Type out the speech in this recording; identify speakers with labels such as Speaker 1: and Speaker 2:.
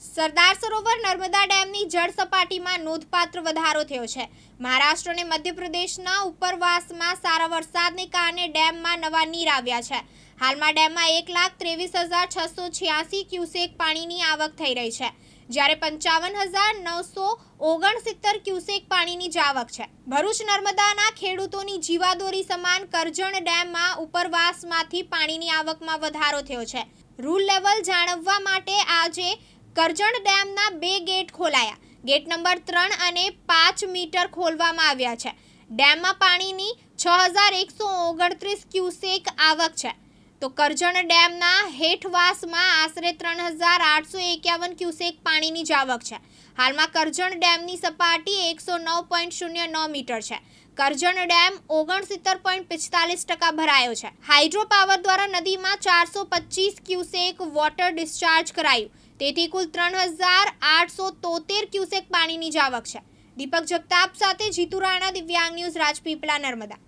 Speaker 1: સરદાર સરોવર નર્મદા ડેમની જળ સપાટીમાં નોંધપાત્ર વધારો થયો છે. મહારાષ્ટ્ર અને મધ્યપ્રદેશના ઉપરવાસમાં સારા વરસાદને કારણે ડેમમાં નવા નીર આવ્યા છે. હાલમાં ડેમમાં એક લાખ ત્રેવીસ હજાર છસો છ્યાસી ક્યુસેક પાણીની આવક થઈ રહી છે, જ્યારે પંચાવન હજાર નવસો ઓગણસિત્તર ક્યુસેક પાણીની આવક છે. ભરૂચ નર્મદાના ખેડૂતોની જીવાદોરી સમાન કરજણ ડેમમાં ઉપરવાસમાંથી પાણીની આવકમાં વધારો થયો છે. રૂલ લેવલ જાળવવા માટે આજે કરજણ ડેમના બે ગેટ ખોલાયા. ગેટ નંબર ત્રણ અને પાંચ મીટર ખોલવામાં આવ્યા છે. ડેમમાં પાણીની છ હજાર એકસો ઓગણત્રીસ ક્યુસેક આવક છે. તો કરજણ ડેમના હેઠવાસમાં આશરે ત્રણ હજાર આઠસો એકાવન ક્યુસેક પાણીની જ આવક છે. હાલમાં કરજણ ડેમની સપાટી એકસો નવ પોઈન્ટ શૂન્ય નવ મીટર છે. કરજણ ડેમ ઓગણસિત્તેર પોઈન્ટ પિસ્તાલીસ ટકા ભરાયો છે. હાઇડ્રો પાવર દ્વારા નદીમાં ચારસો પચીસ ક્યુસેક વોટર ડિસ્ચાર્જ કરાયું. તેથી કુલ ત્રણ હજાર આઠસો તોતેર ક્યુસેક પાણીની જ આવક છે. દીપક જગતાપ સાથે જીતુ રાણા દિવ્યાંગ ન્યૂઝ રાજપીપળા નર્મદા.